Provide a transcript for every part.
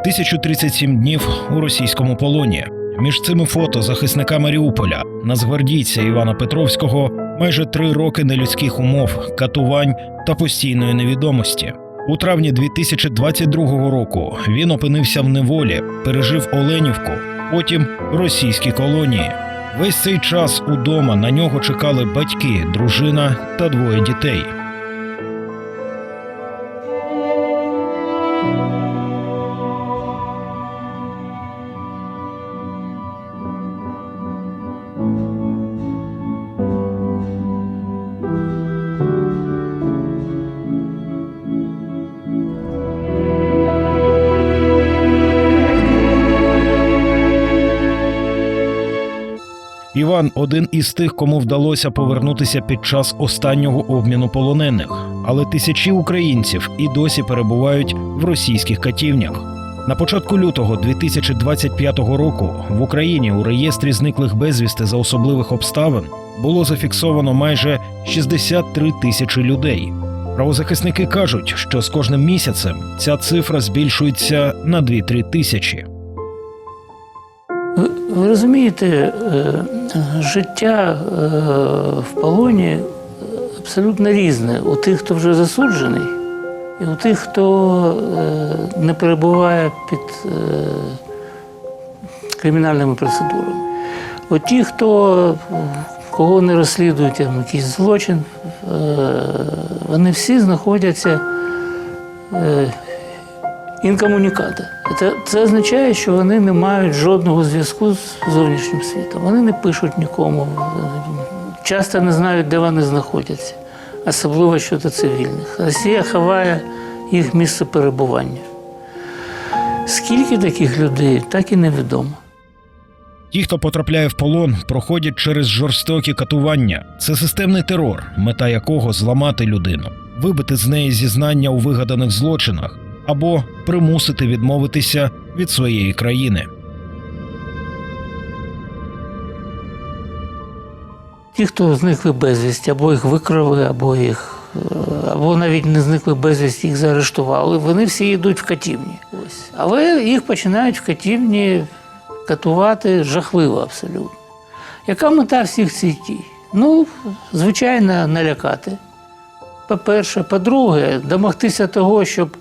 1037 днів у російському полоні. Між цими фото захисника Маріуполя, нацгвардійця Івана Петровського, майже три роки нелюдських умов, катувань та постійної невідомості. У травні 2022 року він опинився в неволі, пережив Оленівку, потім російські колонії. Весь цей час удома на нього чекали батьки, дружина та двоє дітей. Іван один із тих, кому вдалося повернутися під час останнього обміну полонених, але тисячі українців і досі перебувають в російських катівнях. На початку лютого 2025 року в Україні у реєстрі зниклих безвісти за особливих обставин було зафіксовано майже 63 тисячі людей. Правозахисники кажуть, що з кожним місяцем ця цифра збільшується на 2-3 тисячі. Ви, розумієте, е, життя е, в полоні абсолютно різне у тих, хто вже засуджений, і у тих, хто е, не перебуває під кримінальними процедурами. От ті, хто кого не розслідують якийсь злочин, вони всі знаходяться інкомуніката. Це, це означає, що вони не мають жодного зв'язку з зовнішнім світом. Вони не пишуть нікому, часто не знають, де вони знаходяться, особливо щодо цивільних. Росія ховає їх місце перебування. Скільки таких людей, так і невідомо. Ті, хто потрапляє в полон, проходять через жорстокі катування. Це системний терор, мета якого зламати людину, вибити з неї зізнання у вигаданих злочинах або примусити відмовитися від своєї країни. Ті, хто зникли безвісті, або їх викрали, або їх, е, або навіть не зникли безвісті, їх заарештували, вони всі йдуть в катівні. Ось. Але їх починають в катівні катувати жахливо абсолютно. Яка мета всіх цих дій? Ну, звичайно, налякати. По-перше, по-друге, домогтися того, щоб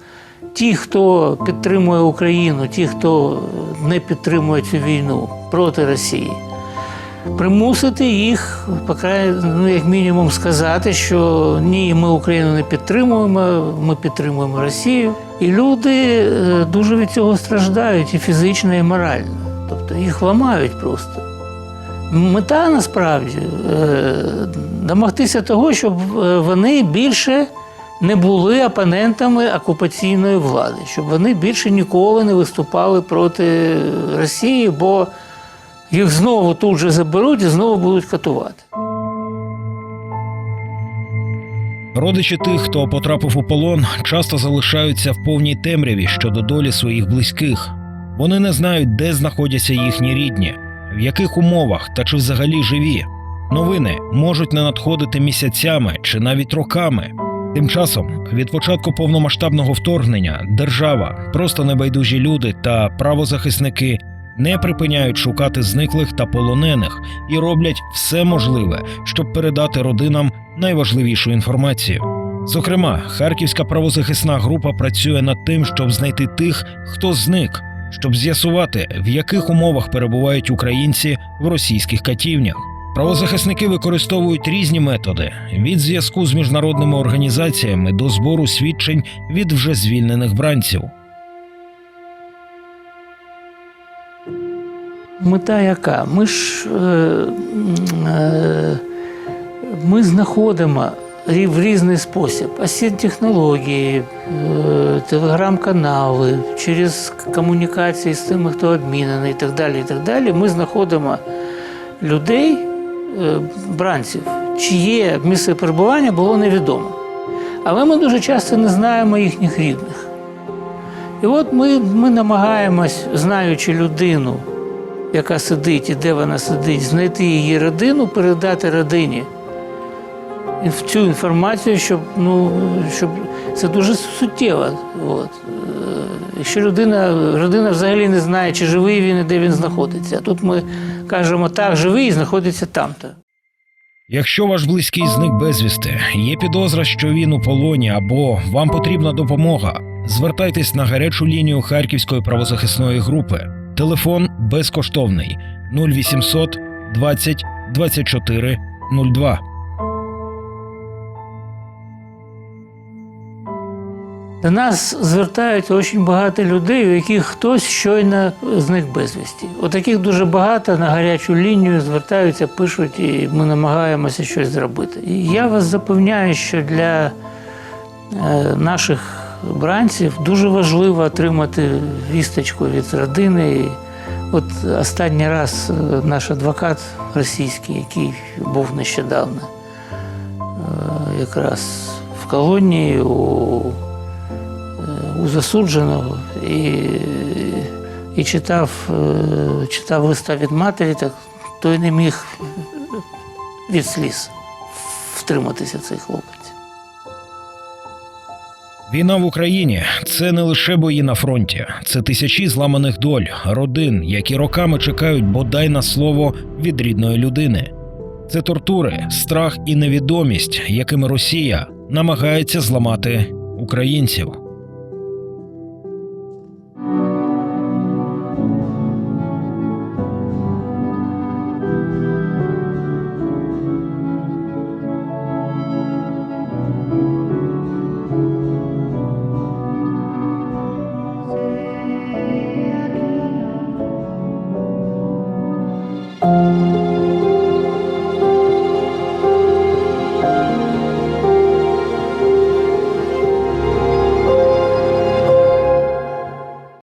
ті, хто підтримує Україну, ті, хто не підтримує цю війну проти Росії, примусити їх, ну, як мінімум, сказати, що ні, ми Україну не підтримуємо, ми підтримуємо Росію. І люди е, дуже від цього страждають і фізично, і морально. Тобто їх ламають просто. Мета насправді е, домогтися того, щоб е, вони більше не були опонентами окупаційної влади, щоб вони більше ніколи не виступали проти Росії, бо їх знову тут же заберуть і знову будуть катувати. Родичі тих, хто потрапив у полон, часто залишаються в повній темряві щодо долі своїх близьких. Вони не знають, де знаходяться їхні рідні, в яких умовах та чи взагалі живі. Новини можуть не надходити місяцями чи навіть роками. Тим часом, від початку повномасштабного вторгнення, держава, просто небайдужі люди та правозахисники не припиняють шукати зниклих та полонених і роблять все можливе, щоб передати родинам найважливішу інформацію. Зокрема, харківська правозахисна група працює над тим, щоб знайти тих, хто зник, щоб з'ясувати, в яких умовах перебувають українці в російських катівнях. Правозахисники використовують різні методи від зв'язку з міжнародними організаціями до збору свідчень від вже звільнених бранців. Мета яка? Ми ж е, е, ми знаходимо в різний спосіб осінь технології, е, телеграм-канали, через комунікації з тими, хто обмінений і так далі. І так далі. Ми знаходимо людей, бранців, чиє місце перебування було невідомо. Але ми дуже часто не знаємо їхніх рідних. І от ми, ми намагаємось, знаючи людину, яка сидить і де вона сидить, знайти її родину, передати родині цю інформацію, щоб, ну, щоб це дуже суттєво. От. Якщо людина, людина взагалі не знає, чи живий він і де він знаходиться. А тут ми кажемо, так, живий і знаходиться там-то. Якщо ваш близький зник безвісти, є підозра, що він у полоні або вам потрібна допомога, звертайтесь на гарячу лінію Харківської правозахисної групи. Телефон безкоштовний 0800 20 24 02. До нас звертають дуже багато людей, у яких хтось щойно зник безвісті. Отаких дуже багато на гарячу лінію звертаються, пишуть, і ми намагаємося щось зробити. І я вас запевняю, що для е, наших бранців дуже важливо отримати вісточку від родини. От останній раз е, наш адвокат російський, який був нещодавно, е, якраз в колонії у у засудженого і, і читав, е, читав листа від матері, так той не міг від сліз втриматися цей хлопець. Війна в Україні це не лише бої на фронті, це тисячі зламаних доль, родин, які роками чекають бодай на слово від рідної людини. Це тортури, страх і невідомість, якими Росія намагається зламати українців.